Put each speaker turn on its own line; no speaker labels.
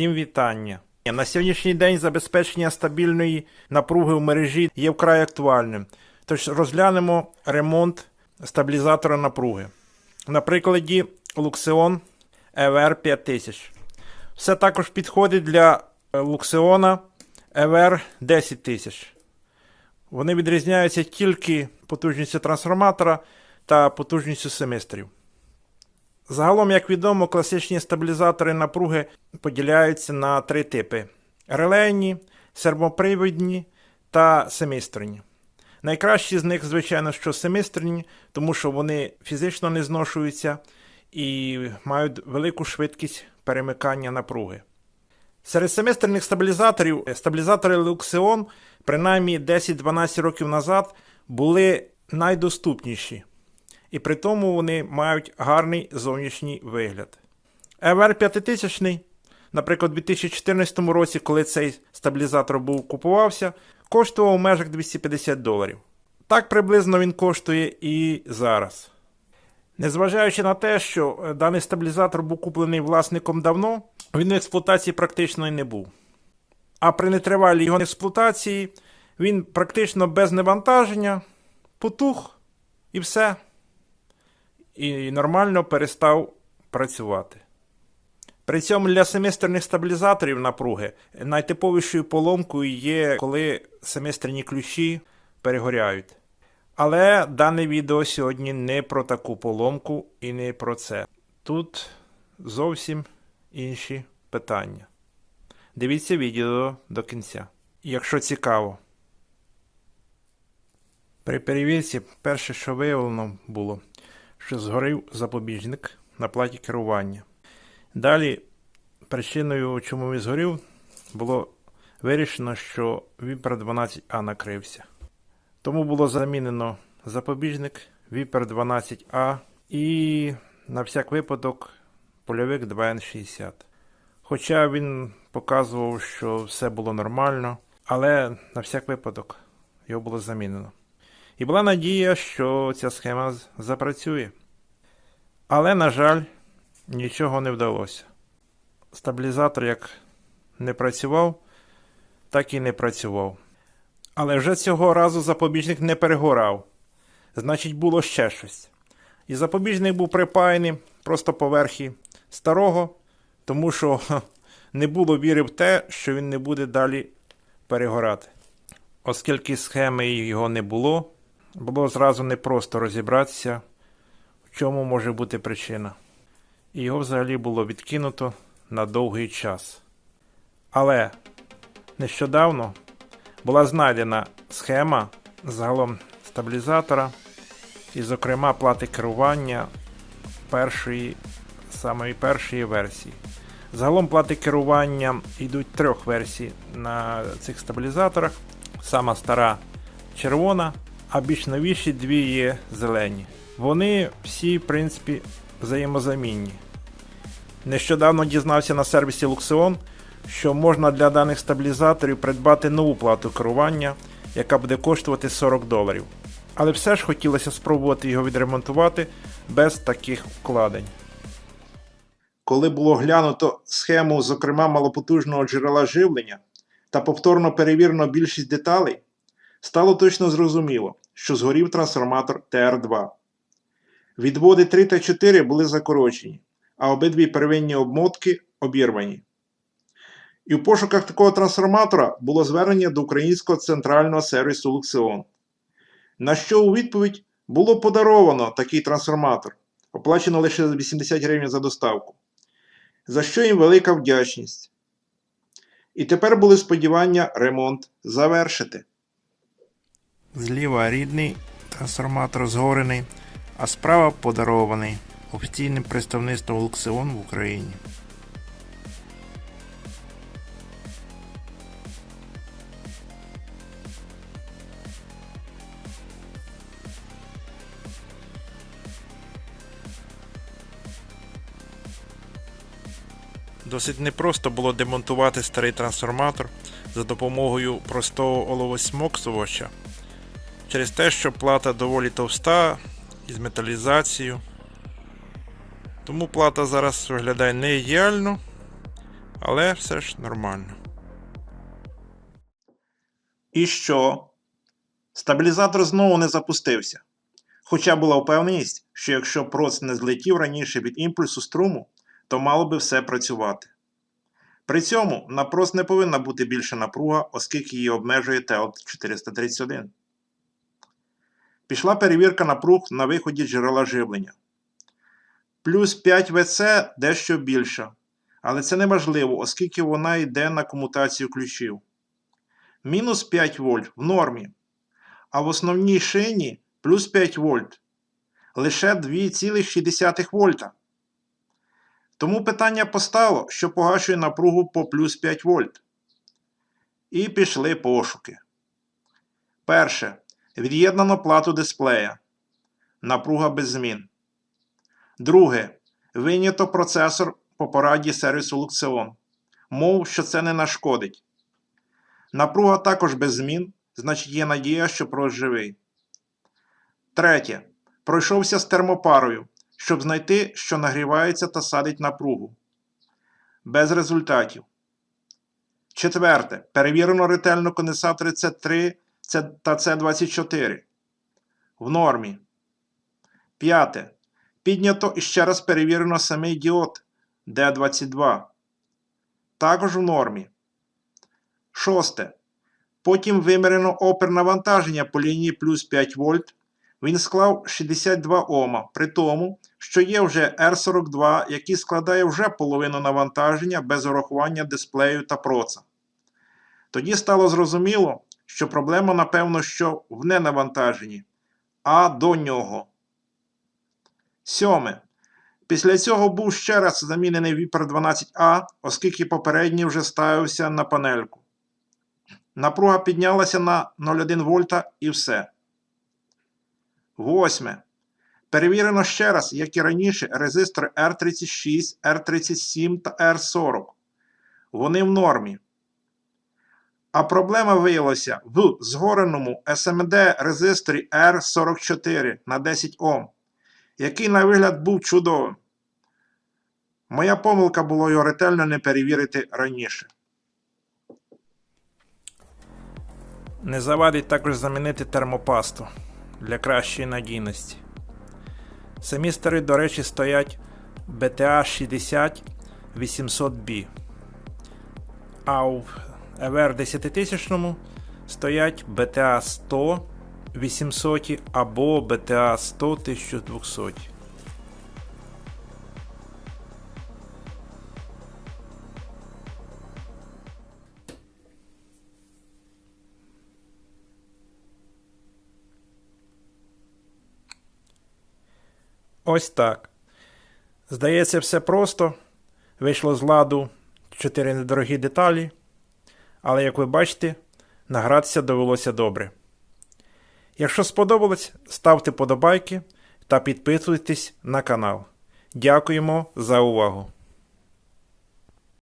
Всім вітання. На сьогоднішній день забезпечення стабільної напруги в мережі є вкрай актуальним. Тож розглянемо ремонт стабілізатора напруги. На прикладі Luxeon EVR 5000. Все також підходить для Luxeon EVR 10000. Вони відрізняються тільки потужністю трансформатора та потужністю семестрів. Загалом, як відомо, класичні стабілізатори напруги поділяються на три типи: релейні, сервопривідні та семистрні. Найкращі з них, звичайно, що семистрні, тому що вони фізично не зношуються і мають велику швидкість перемикання напруги. Серед семистрних стабілізаторів стабілізатори Luxeon, принаймні 10-12 років назад, були найдоступніші і при тому вони мають гарний зовнішній вигляд. EVR 5000, наприклад, у 2014 році, коли цей стабілізатор був купувався, коштував у межах 250 доларів. Так приблизно він коштує і зараз. Незважаючи на те, що е, даний стабілізатор був куплений власником давно, він в експлуатації практично і не був. А при нетривалій його експлуатації він практично без навантаження потух і все і нормально перестав працювати. При цьому для семестрних стабілізаторів напруги найтиповішою поломкою є, коли семестрні ключі перегоряють. Але дане відео сьогодні не про таку поломку і не про це. Тут зовсім інші питання. Дивіться відео до кінця, якщо цікаво. При перевірці перше, що виявлено було, що згорів запобіжник на платі керування. Далі, причиною, чому він згорів, було вирішено, що Viper 12А накрився. Тому було замінено запобіжник Viper 12А і на всяк випадок польовик 2N60. Хоча він показував, що все було нормально, але на всяк випадок його було замінено. І була надія, що ця схема запрацює. Але, на жаль, нічого не вдалося. Стабілізатор як не працював, так і не працював. Але вже цього разу запобіжник не перегорав. Значить, було ще щось. І запобіжник був припаяний просто поверхі старого, тому що не було віри в те, що він не буде далі перегорати. Оскільки схеми його не було, було зразу непросто розібратися, чому може бути причина. І його взагалі було відкинуто на довгий час. Але нещодавно була знайдена схема загалом стабілізатора, і, зокрема, плати керування першої, самої першої версії. Загалом плати керування йдуть трьох версій на цих стабілізаторах. Сама стара червона, а більш новіші дві є зелені. Вони всі, в принципі, взаємозамінні. Нещодавно дізнався на сервісі Luxeon, що можна для даних стабілізаторів придбати нову плату керування, яка буде коштувати 40 доларів. Але все ж хотілося спробувати його відремонтувати без таких вкладень. Коли було глянуто схему, зокрема малопотужного джерела живлення, та повторно перевірено більшість деталей, стало точно зрозуміло, що згорів трансформатор ТР2. Відводи 3 та 4 були закорочені, а обидві первинні обмотки обірвані. І в пошуках такого трансформатора було звернення до українського центрального сервісу Luxeon. На що у відповідь було подаровано такий трансформатор, оплачено лише 80 гривень за доставку, за що їм велика вдячність. І тепер були сподівання ремонт завершити. Зліва рідний трансформатор згорений, а справа подарований офіційним представництвом Luxeon в Україні. Досить непросто було демонтувати старий трансформатор за допомогою простого оловосмоксувача через те, що плата доволі товста із металізацією. Тому плата зараз виглядає не ідеально, Але все ж нормально.
І що? Стабілізатор знову не запустився. Хоча була впевненість, що якщо проц не злетів раніше від імпульсу струму, то мало би все працювати. При цьому на проц не повинна бути більша напруга, оскільки її обмежує ТЕЛ 431. Пішла перевірка напруг на виході джерела живлення. Плюс 5 ВЦ дещо більша, але це не оскільки вона йде на комутацію ключів. Мінус 5 вольт в нормі, а в основній шині плюс 5 вольт. Лише 2,6 вольта. Тому питання постало, що погашує напругу по плюс 5 вольт. І пішли пошуки. Перше. Від'єднано плату дисплея. Напруга без змін. Друге. Винято процесор по пораді сервісу Luxeon. Мов, що це не нашкодить. Напруга також без змін, значить є надія, що проц живий. Третє. Пройшовся з термопарою, щоб знайти, що нагрівається та садить напругу. Без результатів. Четверте. Перевірено ретельно конденсатори С3 та С24. В нормі. П'яте. Піднято і ще раз перевірено самий діод D22. Також в нормі. Шосте. Потім вимірено опір навантаження по лінії плюс 5 вольт. Він склав 62 Ома, при тому, що є вже R42, який складає вже половину навантаження без урахування дисплею та проца. Тоді стало зрозуміло, що проблема, напевно, що в ненавантаженні, а до нього. Сьоме. Після цього був ще раз замінений Viper 12A, оскільки попередній вже ставився на панельку. Напруга піднялася на 0,1 вольта і все. Восьме. Перевірено ще раз, як і раніше, резистори R36, R37 та R40. Вони в нормі. А проблема виявилася в згореному SMD резисторі R44 на 10 Ом, який на вигляд був чудовим. Моя помилка було його ретельно не перевірити раніше.
Не завадить також замінити термопасту для кращої надійності. Самі старі, до речі, стоять BTA 60 800B. А в EVR 10000 стоять BTA 100 800 або BTA 100 1200. Ось так. Здається, все просто. Вийшло з ладу 4 недорогі деталі. Але, як ви бачите, награтися довелося добре. Якщо сподобалось, ставте подобайки та підписуйтесь на канал. Дякуємо за увагу!